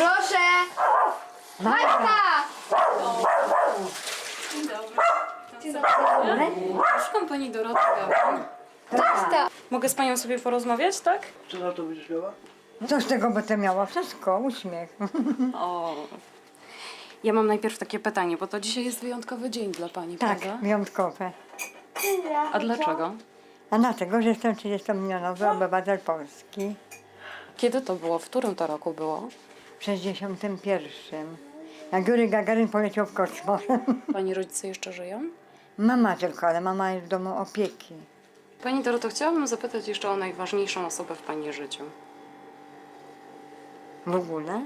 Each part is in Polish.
Proszę! Maćka! Dzień dobry. Szukam pani Doroty Gawin. Ta. Mogę z panią sobie porozmawiać, tak? Co na to będziesz miała? Co z tego będę miała? Wszystko, uśmiech. O. Ja mam najpierw takie pytanie, bo to dzisiaj jest wyjątkowy dzień dla pani, Tak, prawda? wyjątkowe. A dlaczego? A dlatego, że jestem 30-milionowy obywatel Polski. Kiedy to było? W którym to roku było? W 61. Jak Jury Gagarin poleciał w kosmos. Pani rodzice jeszcze żyją? Mama tylko, ale mama jest w domu opieki. Pani Doroto, chciałabym zapytać jeszcze o najważniejszą osobę w pani życiu. W ogóle.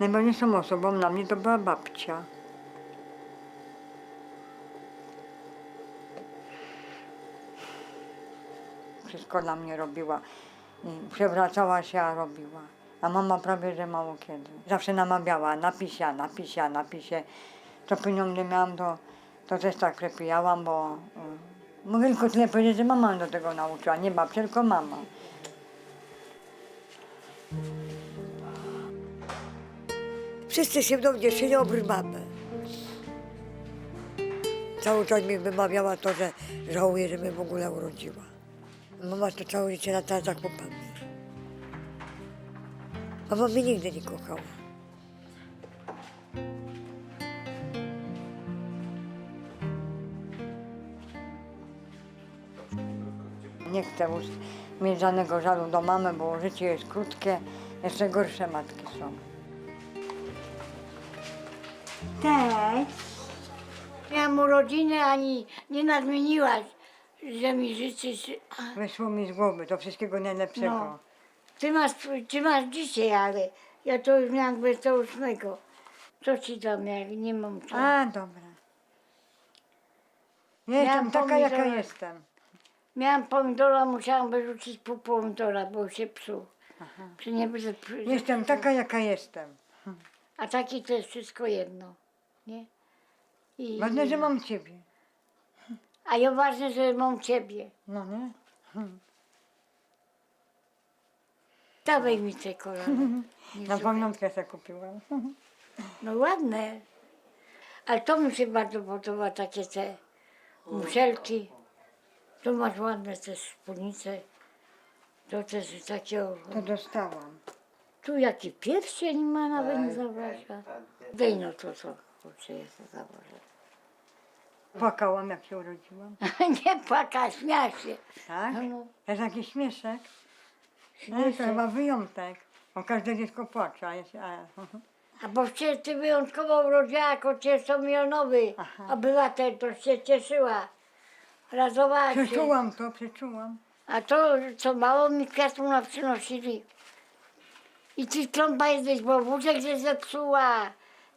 Najważniejszą osobą dla mnie to była babcia. Wszystko dla mnie robiła. I przewracała się, a robiła. A mama prawie, że mało kiedy. Zawsze namawiała, napisie, napisie, napisie. Co pieniądze miałam, to, to też tak przepijałam, bo... y, Mogę tylko tyle powiedzieć, że mama mnie do tego nauczyła. Nie babcia, tylko mama. Wszyscy się mną cieszyli oprócz mamy. Cały czas mi wymawiała to, że żałuje, że mnie w ogóle urodziła. Mama to całe życie latała za chłopami. Mama mnie nigdy nie kochała. Nie chcę już mieć żadnego żalu do mamy, bo życie jest krótkie. Jeszcze gorsze matki są. Cześć. Miałam urodziny, ani nie nadmieniłaś, że mi życzysz. A, Wyszło mi z głowy, to wszystkiego najlepszego. No. Ty masz, ty masz dzisiaj, ale ja to już miałam 28. Co ci tam, jak nie mam co. A, dobra. Miałam jestem taka, jaka pomidora. jestem. Miałam pomidora, musiałam wyrzucić pół pomidora, bo się psuł. Czy nie przy- Jestem taka, jaka jestem. A taki to jest wszystko jedno, nie? I, Ważne, że mam ciebie. A ja ważne, że mam ciebie. No nie? Dawaj mi te kolana. Nie Na słuchaj. pamiątkę sobie kupiłam. No ładne. Ale to mi się bardzo podoba, takie te muszelki. Tu masz ładne te spódnice. To też takie... To dostałam. Tu jaki pierścień ma, nawet nie zauważyła. Dej no to co, kurczę, jest to założę. Płakałam, jak się urodziłam. Nie płaka, śmiać się. Tak? No, To jest jakiś śmieszek. No, to chyba wyjątek. Bo każde dziecko płacze, a ja się... A, A bo się ty wyjątkowo urodziła jako 30-milionowy Aha. obywatel, to się cieszyła. Radowała się. przeczułam to, przeczułam. A to, co mało mi kwiatów na przynosili. I ty trąba jesteś, bo wózek się zepsuła,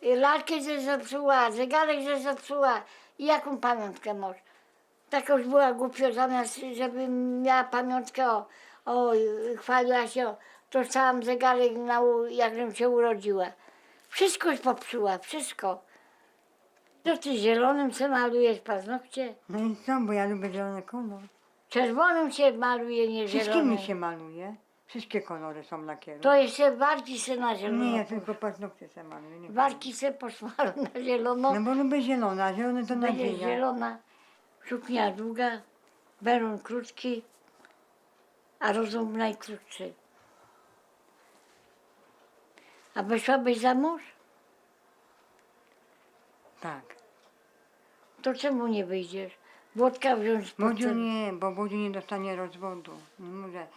y, lalkę się zepsuła, zegarek się zepsuła. I jaką pamiątkę masz? Taka już była głupio, zamiast żeby miała pamiątkę, o, o y, chwaliła się, o, dostałam zegarek, na, u- jakbym się urodziła. Wszystko popsuła, wszystko. To ty zielonym se malujesz paznokcie? No i co, bo ja lubię zielony kolor. Czerwonym się maluje, nie Wszystkimi zielonym. się maluje. Wszystkie kolory są lakieru. To jeszcze warki se na zielono. Nie, ja tylko paznokcie se maluję. Nie Warki se posmaruj na zielono. No bo lubię zielone, a zielone to Będzie nadzieja. zielona, suknia długa, beron krótki, a rozum najkrótszy. A wyszłabyś za mąż? Tak. To czemu nie wyjdziesz? Włodka wziąć Bodziu cen- nie, bo Bodziu nie dostanie rozwodu. Nie może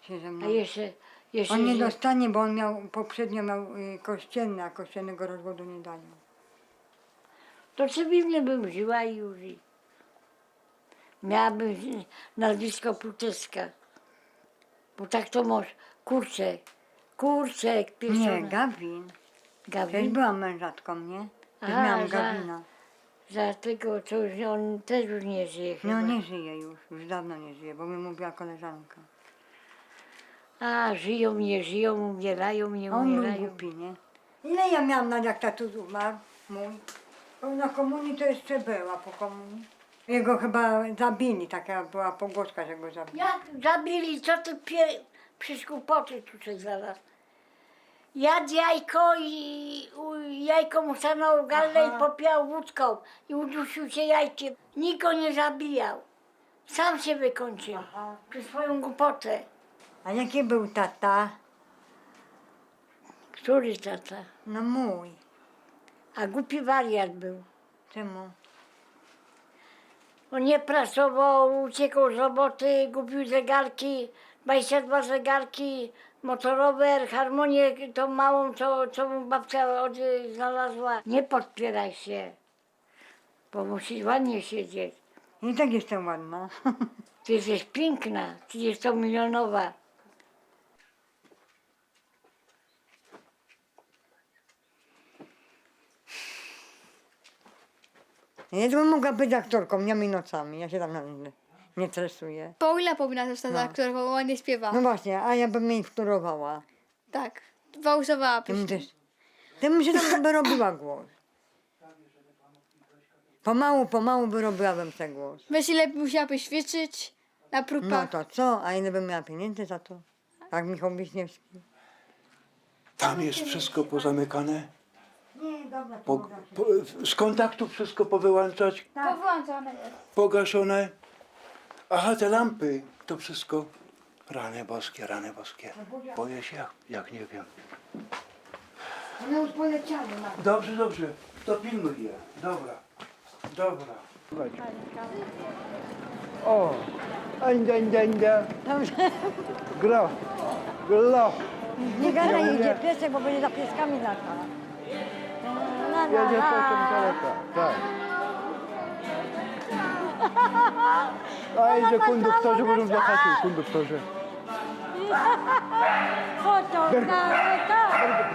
się ze mną... A jeszcze, jeszcze On nie że- dostanie, bo on miał, poprzednio miał y, kościelny, a kościelnego rozwodu nie dają. to cywilnie bym żyła i już. i- Miałabym nazwisko Pluteska. Bo tak to masz. Kurczek. Kurczek. Nie, pieczony. Gawin. Też Gawin. byłam mężatką, nie? Też A, miałam za- Gawina. Dlatego to już on też już nie żyje chyba. No nie żyje już, już dawno nie żyje, bo mi mówiła koleżanka. A, żyją, nie żyją, umierają, nie on był umierają. głupi, nie? Ile ja miałam na jak tatuś umarł, mój? Bo Na komunii to jeszcze była po komunii. Jego chyba zabili, taka była pogłoska, że go zabili. Jak zabili, co ty pie... Przecież kłopoty tutaj zaraz. Jadł jajko i u- jajko mu stanęło w gardle i popijał wódką i udusił się jajkiem. Nikt go nie zabijał. Sam się wykończył przez swoją głupotę. A jaki był tata? Który tata? No mój. A głupi wariat był. Czemu? On nie pracował, uciekał z roboty, kupił zegarki, 22 zegarki, motorower, harmonię tą małą, co, co mu babcia od, znalazła. Nie podpieraj się, bo musisz ładnie siedzieć. I tak jestem ładna. Ty jesteś piękna, 30-milionowa. Ja to bym mogła być aktorką dniami i nocami. Ja się tam nie, nie stresuję. Paula powinna zostać No. aktorką, bo ładnie śpiewa. No właśnie, a ja bym jej wtórowała. Tak. Fałszowała Tym pieśń. też. Tym się tam by robiła głos. Pomału, pomału wyrobiłabym ten głos. Weź lepiej musiała poświadczyć na No próbach. to co? A ile bym miała pieniędzy za to? Jak Michał Wiśniewski. Tam jest wszystko pozamykane. Nie, dobra, Po, po, z kontaktu wszystko powyłączać, Powyłączone jest. pogaszone. Aha, te lampy, to wszystko. Rany boskie, rany boskie. Boję się jak, jak nie wiem. One już poleciały. Dobrze, dobrze. To pilnuj je. Dobra. Dobra. O! Anda, anda, anda. Gro. Glo. Nie gadaj, idzie piesek, bo będzie za pieskami lata. La, Jedzie pociąg daleka. Tak. A idzie konduktorzy, będą wjechać konduktorzy.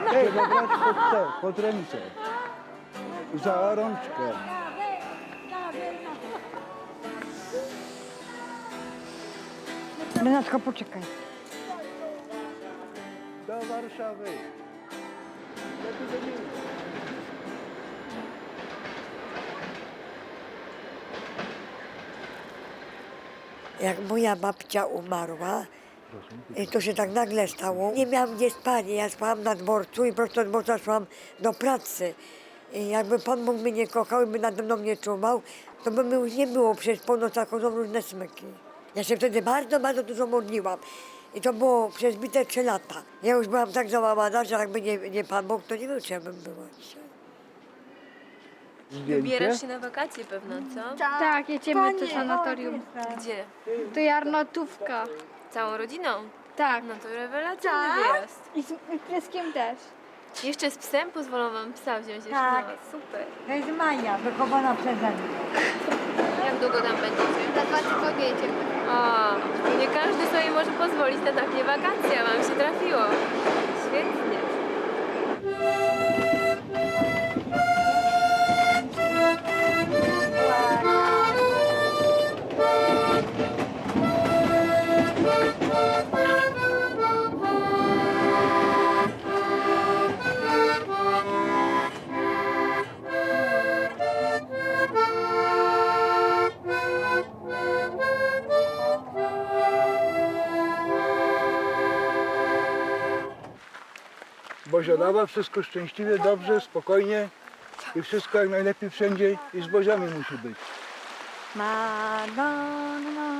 Trzeba brać pod te, pod ręce. Za rączkę. Renatko, poczekaj. Do Warszawy. Jak moja babcia umarła, i to się tak nagle stało, nie miałam gdzie spać. Ja spałam na dworcu i prosto od dworca szłam do pracy. I jakby Pan Bóg mnie nie kochał i by nade mną nie czuwał, to by mi już nie było, przecież po nocach chodzą różne smyki. Ja się wtedy bardzo, bardzo dużo modliłam. I to było przez bite trzy lata. Ja już byłam tak załamana, że jakby nie, nie Pan Bóg, to nie wiem, czy ja bym była dzisiaj. Wybierasz się na wakacje pewno, co? Tak, jedziemy do sanatorium. Gdzie? To Jarnotówka. Całą rodziną? Tak. No to rewelacyjny wyjazd. I z, i pieskiem też. Jeszcze z psem pozwolą wam psa wziąć jeszcze Tak. na was. Super. To jest Maja, wychowana przeze mnie. Jak długo tam będziecie? Za dwa tygodnie jedziemy. O, nie każdy sobie może pozwolić na takie wakacje, a wam się trafiło. Świetnie. Bozia dawa, wszystko szczęśliwie, dobrze, spokojnie i wszystko jak najlepiej wszędzie i z Boziami musi być. Madonna,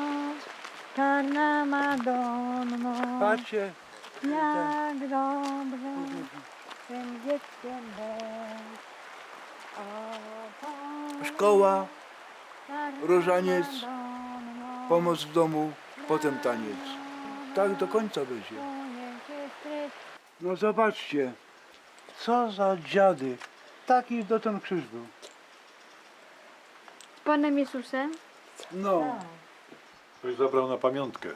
czarna Madonna, Patrzcie, jak dobrze tym dzieckiem być. O, Pani szkoła, czarna różaniec, Madonno, pomoc w domu, potem taniec. Tak do końca będzie. No zobaczcie, co za dziady. Taki dotąd krzyż był. Z Panem Jezusem. No, Ktoś zabrał na pamiątkę.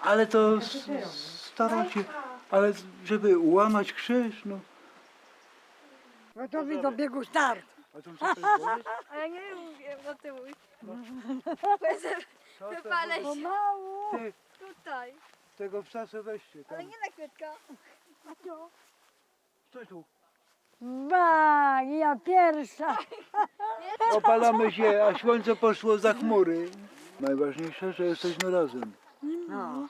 ale to s- starocie, ale żeby łamać krzyż, no. Gotowi do biegu start. A to co to jest boleć? A ja nie wiem, no ty mój. To Wypalę się Ty, tutaj. Tego psa se weźcie tam. Nie na kwiatka. Stój tu. Ba, ja pierwsza. Opalamy się, a słońce poszło za chmury. Najważniejsze, że jesteśmy razem. No.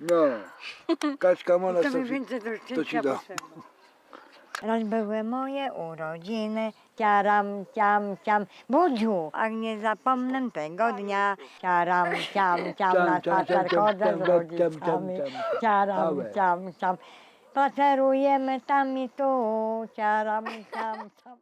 No. Kaczka mola To to mi ci, więcej to to ci szczęścia da. potrzeba. Raz były moje urodziny, ciaram, ciam, ciam, budziu, a nie zapomnę tego dnia. Ciaram, ciam, ciam, na spacer chodzę z rodzicami. Ciaram, ciam, ciam, spacerujemy tam i tu, ciaram, ciam, ciam.